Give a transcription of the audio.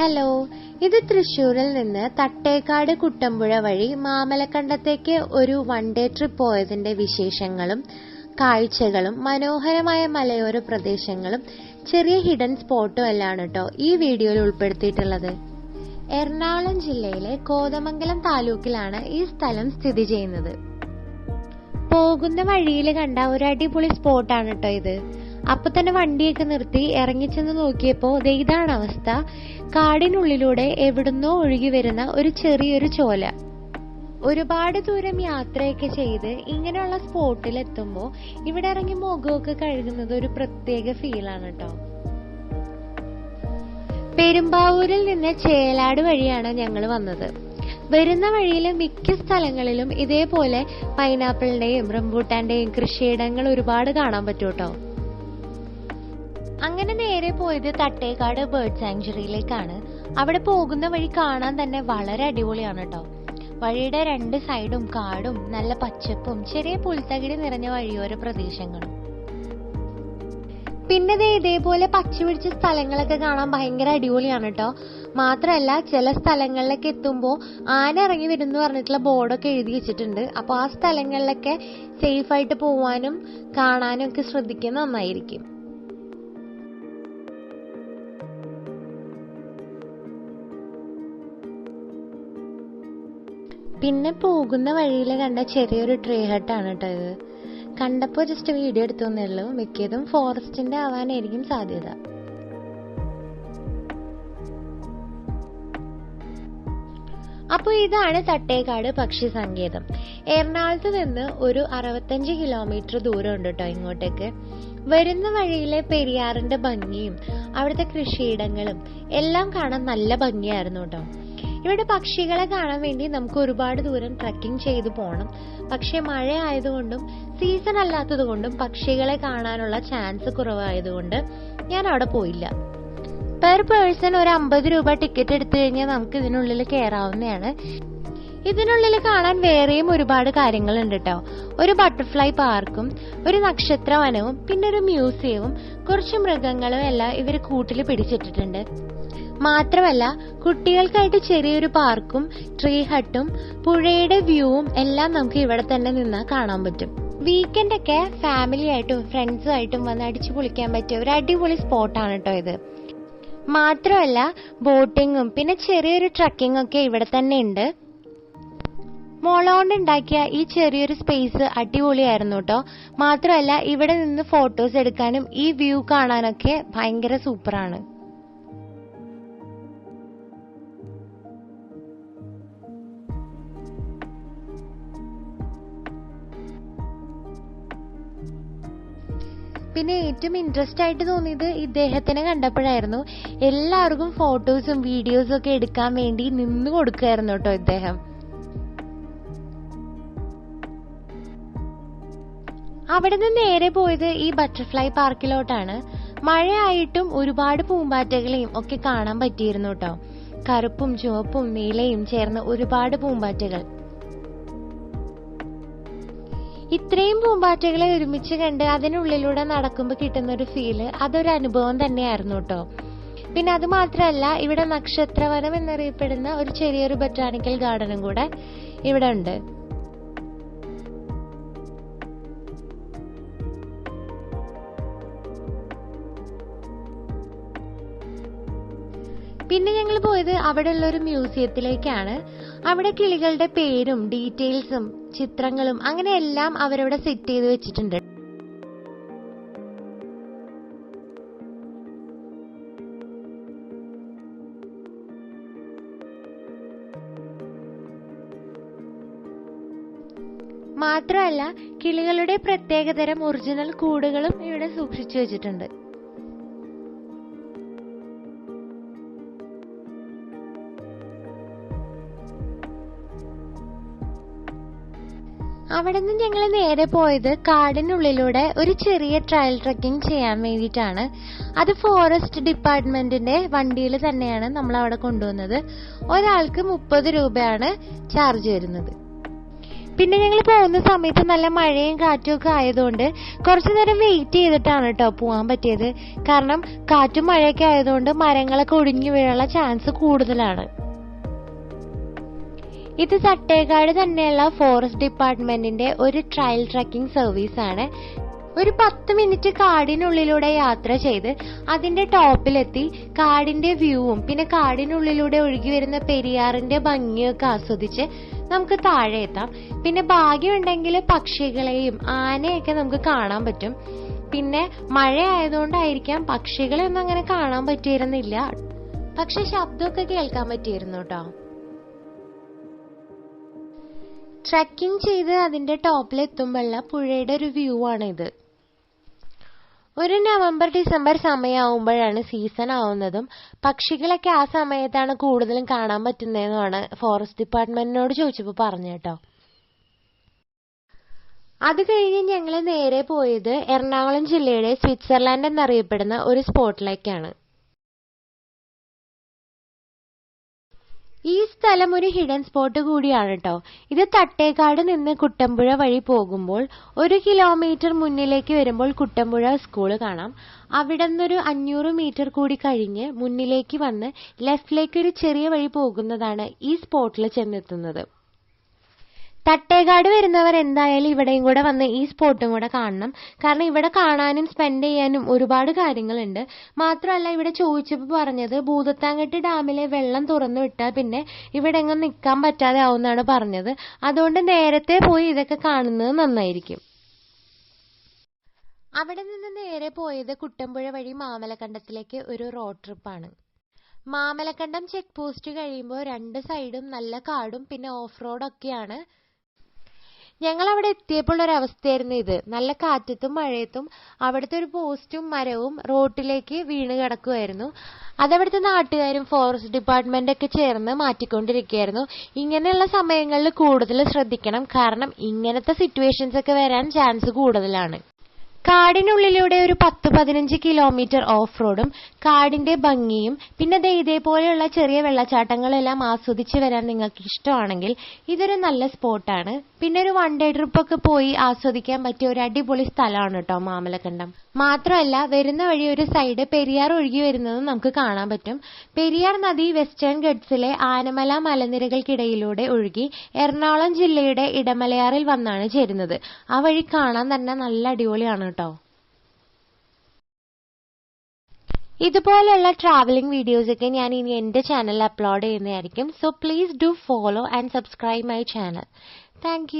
Hello ഇത് തൃശ്ശൂരിൽ നിന്ന് തട്ടേക്കാട് കുട്ടമ്പുഴ വഴി മാമലക്കണ്ടത്തേക്ക് ഒരു വൺ ഡേ ട്രിപ്പ് പോയതിന്റെ വിശേഷങ്ങളും കാഴ്ചകളും മനോഹരമായ മലയോര പ്രദേശങ്ങളും ചെറിയ ഹിഡൻ സ്പോട്ടും എല്ലാം കേട്ടോ ഈ വീഡിയോയിൽ ഉൾപ്പെടുത്തിയിട്ടുള്ളത്. എറണാകുളം ജില്ലയിലെ കോതമംഗലം താലൂക്കിലാണ് ഈ സ്ഥലം സ്ഥിതി ചെയ്യുന്നത്. പോകുന്ന വഴിയിൽ കണ്ട ഒരു അടിപൊളി സ്പോട്ടാണ് കേട്ടോ ഇത്. അപ്പൊ തന്നെ വണ്ടിയൊക്കെ നിർത്തി ഇറങ്ങിച്ചെന്ന് നോക്കിയപ്പോ ദേ ഇതാണ് അവസ്ഥ. കാടിനുള്ളിലൂടെ എവിടുന്നോ ഒഴുകി വരുന്ന ഒരു ചെറിയൊരു ചോല. ഒരുപാട് ദൂരം യാത്രയൊക്കെ ചെയ്ത് ഇങ്ങനെയുള്ള സ്പോട്ടിൽ എത്തുമ്പോൾ ഇവിടെ ഇറങ്ങി മുഖമൊക്കെ കഴുകുന്നത് ഒരു പ്രത്യേക ഫീലാണ് കേട്ടോ പെരുമ്പാവൂരിൽ നിന്ന് ചേലാട് വഴിയാണ് ഞങ്ങൾ വന്നത്. വരുന്ന വഴിയിൽ മിക്ക സ്ഥലങ്ങളിലും ഇതേപോലെ പൈനാപ്പിളിന്റെയും റംബൂട്ടാന്റെയും കൃഷിയിടങ്ങൾ ഒരുപാട് കാണാൻ പറ്റൂട്ടോ. അങ്ങനെ നേരെ പോയത് തട്ടേക്കാട് ബേർഡ് സാങ്ച്വറിയിലേക്കാണ് അവിടെ പോകുന്ന വഴി കാണാൻ തന്നെ വളരെ അടിപൊളിയാണ് കേട്ടോ വഴിയുടെ രണ്ട് സൈഡും കാടും നല്ല പച്ചപ്പും ചെറിയ പുൽത്തകിടി നിറഞ്ഞ വഴിയോര പ്രദേശങ്ങളും. പിന്നെ ഇതേപോലെ പച്ചപിടിച്ച സ്ഥലങ്ങളൊക്കെ കാണാൻ ഭയങ്കര അടിപൊളിയാണ് കേട്ടോ മാത്രമല്ല ചില സ്ഥലങ്ങളിലൊക്കെ എത്തുമ്പോൾ ആന ഇറങ്ങി വരുന്നു പറഞ്ഞിട്ടുള്ള ബോർഡൊക്കെ എഴുതി വെച്ചിട്ടുണ്ട്. അപ്പോൾ ആ സ്ഥലങ്ങളിലൊക്കെ സേഫായിട്ട് പോവാനും കാണാനും ഒക്കെ ശ്രദ്ധിക്കുന്നത് നന്നായിരിക്കും. പിന്നെ പോകുന്ന വഴിയിൽ കണ്ട ചെറിയൊരു ട്രീ ഹട്ടാണ് കേട്ടോ ഇത്. കണ്ടപ്പോൾ ജസ്റ്റ് വീഡിയോ എടുത്തു ഉള്ളൂ മിക്കതും ഫോറസ്റ്റിന്റെ ആവാനായിരിക്കും സാധ്യത. അപ്പോൾ ഇതാണ് തട്ടേക്കാട് പക്ഷി സങ്കേതം. എറണാകുളത്ത് നിന്ന് ഒരു അറുപത്തഞ്ച് കിലോമീറ്റർ ദൂരം ഉണ്ട് കേട്ടോ ഇങ്ങോട്ടേക്ക്. വരുന്ന വഴിയിലെ പെരിയാറിന്റെ ഭംഗിയും അവിടുത്തെ കൃഷിയിടങ്ങളും എല്ലാം കാണാൻ നല്ല ഭംഗിയായിരുന്നു കേട്ടോ ഇവിടെ പക്ഷികളെ കാണാൻ വേണ്ടി നമുക്ക് ഒരുപാട് ദൂരം ട്രക്കിംഗ് ചെയ്തു പോകണം പക്ഷെ മഴ ആയതുകൊണ്ടും സീസൺ അല്ലാത്തതുകൊണ്ടും പക്ഷികളെ കാണാനുള്ള ചാൻസ് കുറവായതുകൊണ്ട് ഞാൻ അവിടെ പോയില്ല. പെർ പേഴ്സൺ ഒരു അമ്പത് രൂപ ടിക്കറ്റ് എടുത്തു കഴിഞ്ഞാൽ നമുക്ക് ഇതിനുള്ളിൽ കയറാവുന്നതാണ് ഇതിനുള്ളിൽ കാണാൻ വേറെയും ഒരുപാട് കാര്യങ്ങളുണ്ട് കേട്ടോ ഒരു ബട്ടർഫ്ലൈ പാർക്കും ഒരു നക്ഷത്ര വനവും പിന്നെ ഒരു മ്യൂസിയവും കുറച്ച് മൃഗങ്ങളും എല്ലാം ഇവർ കൂട്ടിൽ പിടിച്ചിട്ടിട്ടുണ്ട്. മാത്രമല്ല കുട്ടികൾക്കായിട്ട് ചെറിയൊരു പാർക്കും ട്രീ ഹട്ടും പുഴയുടെ വ്യൂവും എല്ലാം നമുക്ക് ഇവിടെ തന്നെ നിന്ന് കാണാൻ പറ്റും. വീക്കെൻഡ് ഒക്കെ ഫാമിലി ആയിട്ടും ഫ്രണ്ട്സും ആയിട്ടും വന്ന് അടിച്ചു പൊളിക്കാൻ പറ്റിയ ഒരു അടിപൊളി സ്പോട്ടാണ് കേട്ടോ ഇത്. മാത്രമല്ല ബോട്ടിങ്ങും പിന്നെ ചെറിയൊരു ട്രക്കിംഗ് ഒക്കെ ഇവിടെ തന്നെ ഉണ്ട്. മോളോണ്ട് ഉണ്ടാക്കിയ ഈ ചെറിയൊരു സ്പേസ് അടിപൊളിയായിരുന്നു കേട്ടോ മാത്രമല്ല ഇവിടെ നിന്ന് ഫോട്ടോസ് എടുക്കാനും ഈ വ്യൂ കാണാനൊക്കെ ഭയങ്കര സൂപ്പറാണ് പിന്നെ ഏറ്റവും ഇൻട്രസ്റ്റ് ആയിട്ട് തോന്നിയത് ഇദ്ദേഹത്തിനെ കണ്ടപ്പോഴായിരുന്നു. എല്ലാവർക്കും ഫോട്ടോസും വീഡിയോസും ഒക്കെ എടുക്കാൻ വേണ്ടി നിന്ന് കൊടുക്കുകയായിരുന്നു കേട്ടോ ഇദ്ദേഹം. അവിടെ നിന്ന് നേരെ പോയത് ഈ ബട്ടർഫ്ലൈ പാർക്കിലോട്ടാണ് മഴയായിട്ടും ഒരുപാട് പൂമ്പാറ്റകളെയും ഒക്കെ കാണാൻ പറ്റിയിരുന്നു കേട്ടോ. കറുപ്പും ചുവപ്പും നീലയും ചേർന്ന ഒരുപാട് പൂമ്പാറ്റകൾ. ഇത്രയും പൂമ്പാറ്റകളെ ഒരുമിച്ച് കണ്ട് അതിനുള്ളിലൂടെ നടക്കുമ്പോൾ കിട്ടുന്ന ഒരു ഫീൽ അതൊരു അനുഭവം തന്നെയായിരുന്നു കേട്ടോ പിന്നെ അത് മാത്രമല്ല ഇവിടെ നക്ഷത്രവനം എന്നറിയപ്പെടുന്ന ഒരു ചെറിയൊരു ബൊട്ടാണിക്കൽ ഗാർഡനും കൂടെ ഇവിടെ ഉണ്ട്. പിന്നെ ഞങ്ങൾ പോയത് അവിടെയുള്ള ഒരു മ്യൂസിയത്തിലേക്കാണ്. അവിടെ കിളികളുടെ പേരും ഡീറ്റെയിൽസും ചിത്രങ്ങളും അങ്ങനെ എല്ലാം അവരവിടെ സെറ്റ് ചെയ്ത് വെച്ചിട്ടുണ്ട്. മാത്രമല്ല കിളികളുടെ പ്രത്യേകതരം ഒറിജിനൽ കൂടുകളും ഇവിടെ സൂക്ഷിച്ചു വെച്ചിട്ടുണ്ട്. അവിടെ നിന്ന് ഞങ്ങൾ നേരെ പോയത് കാടിനുള്ളിലൂടെ ഒരു ചെറിയ ട്രയൽ ട്രക്കിംഗ് ചെയ്യാൻ വേണ്ടിയിട്ടാണ്. അത് ഫോറസ്റ്റ് ഡിപ്പാർട്ട്മെന്റിന്റെ വണ്ടിയിൽ തന്നെയാണ് നമ്മൾ അവിടെ കൊണ്ടുവന്നത്. ഒരാൾക്ക് മുപ്പത് രൂപയാണ് ചാർജ് വരുന്നത്. പിന്നെ ഞങ്ങൾ പോകുന്ന സമയത്ത് നല്ല മഴയും കാറ്റും ഒക്കെ ആയതുകൊണ്ട് കുറച്ചു നേരം വെയിറ്റ് ചെയ്തിട്ടാണ് കേട്ടോ പോകാൻ പറ്റിയത്. കാരണം കാറ്റും മഴയൊക്കെ ആയതുകൊണ്ട് മരങ്ങളൊക്കെ ഒടിഞ്ഞു വീഴാനുള്ള ചാൻസ് കൂടുതലാണ്. ഇത് തട്ടേക്കാട് തന്നെയുള്ള ഫോറസ്റ്റ് ഡിപ്പാർട്ട്മെന്റിന്റെ ഒരു ട്രയൽ ട്രക്കിംഗ് സർവീസ് ആണ്. ഒരു പത്ത് മിനിറ്റ് കാടിനുള്ളിലൂടെ യാത്ര ചെയ്ത് അതിന്റെ ടോപ്പിലെത്തി കാടിന്റെ വ്യൂവും പിന്നെ കാടിനുള്ളിലൂടെ ഒഴുകി വരുന്ന പെരിയാറിന്റെ ഭംഗിയൊക്കെ ആസ്വദിച്ച് നമുക്ക് താഴെ എത്താം. പിന്നെ ഭാഗ്യമുണ്ടെങ്കിൽ പക്ഷികളെയും ആനയൊക്കെ നമുക്ക് കാണാൻ പറ്റും. പിന്നെ മഴ ആയതുകൊണ്ടായിരിക്കാം പക്ഷികളെ ഒന്നും അങ്ങനെ കാണാൻ പറ്റിയിരുന്നില്ല. പക്ഷെ ശബ്ദമൊക്കെ കേൾക്കാൻ പറ്റിയിരുന്നു കേട്ടോ ട്രക്കിംഗ് ചെയ്ത് അതിന്റെ ടോപ്പിൽ എത്തുമ്പോഴുള്ള പുഴയുടെ ഒരു വ്യൂ ആണിത്. ഒരു നവംബർ ഡിസംബർ സമയമാവുമ്പോഴാണ് സീസൺ ആവുന്നതും. പക്ഷികളൊക്കെ ആ സമയത്താണ് കൂടുതലും കാണാൻ പറ്റുന്നതെന്നാണ് ഫോറസ്റ്റ് ഡിപ്പാർട്ട്മെന്റിനോട് ചോദിച്ചപ്പോൾ പറഞ്ഞു കേട്ടോ. അത് കഴിഞ്ഞ് ഞങ്ങൾ നേരെ പോയത് എറണാകുളം ജില്ലയുടെ സ്വിറ്റ്സർലാൻഡ് എന്നറിയപ്പെടുന്ന ഒരു സ്പോട്ടിലേക്കാണ് ഈ സ്ഥലം ഒരു ഹിഡൻ സ്പോട്ട് കൂടിയാണ് കേട്ടോ ഇത് തട്ടേക്കാട് നിന്ന് കുട്ടമ്പുഴ വഴി പോകുമ്പോൾ ഒരു കിലോമീറ്റർ മുന്നിലേക്ക് വരുമ്പോൾ കുട്ടമ്പുഴ സ്കൂൾ കാണാം. അവിടെ നിന്നൊരു അഞ്ഞൂറ് മീറ്റർ കൂടി കഴിഞ്ഞ് മുന്നിലേക്ക് വന്ന് ലെഫ്റ്റിലേക്ക് ഒരു ചെറിയ വഴി പോകുന്നതാണ് ഈ സ്പോട്ടിൽ ചെന്നെത്തുന്നത്. തട്ടേക്കാട് വരുന്നവർ എന്തായാലും ഇവിടെയും കൂടെ വന്ന് ഈ സ്പോട്ടും കൂടെ കാണണം. കാരണം ഇവിടെ കാണാനും സ്പെൻഡ് ചെയ്യാനും ഒരുപാട് കാര്യങ്ങളുണ്ട്. മാത്രമല്ല ഇവിടെ ചോദിച്ചപ്പോൾ പറഞ്ഞത് ഭൂതത്താങ്കെട്ട് ഡാമിലെ വെള്ളം തുറന്നു വിട്ടാൽ പിന്നെ ഇവിടെ എങ്ങും നിൽക്കാൻ പറ്റാതെ ആവുമെന്നാണ് പറഞ്ഞത്. അതുകൊണ്ട് നേരത്തെ പോയി ഇതൊക്കെ കാണുന്നത് നന്നായിരിക്കും. അവിടെ നിന്ന് നേരെ പോയത് കുട്ടമ്പുഴ വഴി മാമലക്കണ്ടത്തിലേക്ക് ഒരു റോഡ് ട്രിപ്പാണ് മാമലക്കണ്ടം ചെക്ക് പോസ്റ്റ് കഴിയുമ്പോൾ രണ്ട് സൈഡും നല്ല കാടും പിന്നെ ഓഫ് റോഡൊക്കെയാണ് ഞങ്ങൾ അവിടെ എത്തിയപ്പോൾ അവസ്ഥയായിരുന്നു ഇത്. നല്ല കാറ്റത്തും മഴയത്തും അവിടുത്തെ ഒരു പോസ്റ്റും മരവും റോട്ടിലേക്ക് വീണ് കിടക്കുമായിരുന്നു അതവിടുത്തെ നാട്ടുകാരും ഫോറസ്റ്റ് ഡിപ്പാർട്ട്മെന്റ് ഒക്കെ ചേർന്ന് മാറ്റിക്കൊണ്ടിരിക്കുകയായിരുന്നു. ഇങ്ങനെയുള്ള സമയങ്ങളിൽ കൂടുതൽ ശ്രദ്ധിക്കണം. കാരണം ഇങ്ങനത്തെ സിറ്റുവേഷൻസ് ഒക്കെ വരാൻ ചാൻസ് കൂടുതലാണ്. കാടിനുള്ളിലൂടെ ഒരു പത്ത് പതിനഞ്ച് കിലോമീറ്റർ ഓഫ് റോഡും കാടിന്റെ ഭംഗിയും പിന്നെ ദേ ഇതേപോലെയുള്ള ചെറിയ വെള്ളച്ചാട്ടങ്ങളെല്ലാം ആസ്വദിച്ച് വരാൻ നിങ്ങൾക്ക് ഇഷ്ടമാണെങ്കിൽ ഇതൊരു നല്ല സ്പോട്ടാണ്. പിന്നെ ഒരു വൺ ഡേ ട്രിപ്പ് ഒക്കെ പോയി ആസ്വദിക്കാൻ പറ്റിയ ഒരു അടിപൊളി സ്ഥലമാണ് കേട്ടോ മാമലക്കണ്ടം മാത്രമല്ല വരുന്ന വഴി ഒരു സൈഡ് പെരിയാർ ഒഴുകി വരുന്നത് നമുക്ക് കാണാൻ പറ്റും. പെരിയാർ നദി വെസ്റ്റേൺ ഗഡ്സിലെ ആനമല മലനിരകൾക്കിടയിലൂടെ ഒഴുകി എറണാകുളം ജില്ലയുടെ ഇടമലയാറിൽ വന്നാണ് ചേരുന്നത്. ആ വഴി കാണാൻ തന്നെ നല്ല അടിപൊളിയാണ് കേട്ടോ. ഇതുപോലെയുള്ള ട്രാവലിംഗ് വീഡിയോസ് ഒക്കെ ഞാൻ ഇനി എന്റെ ചാനലിൽ അപ്ലോഡ് ചെയ്യുന്നതായിരിക്കും. So please do follow and subscribe my channel thank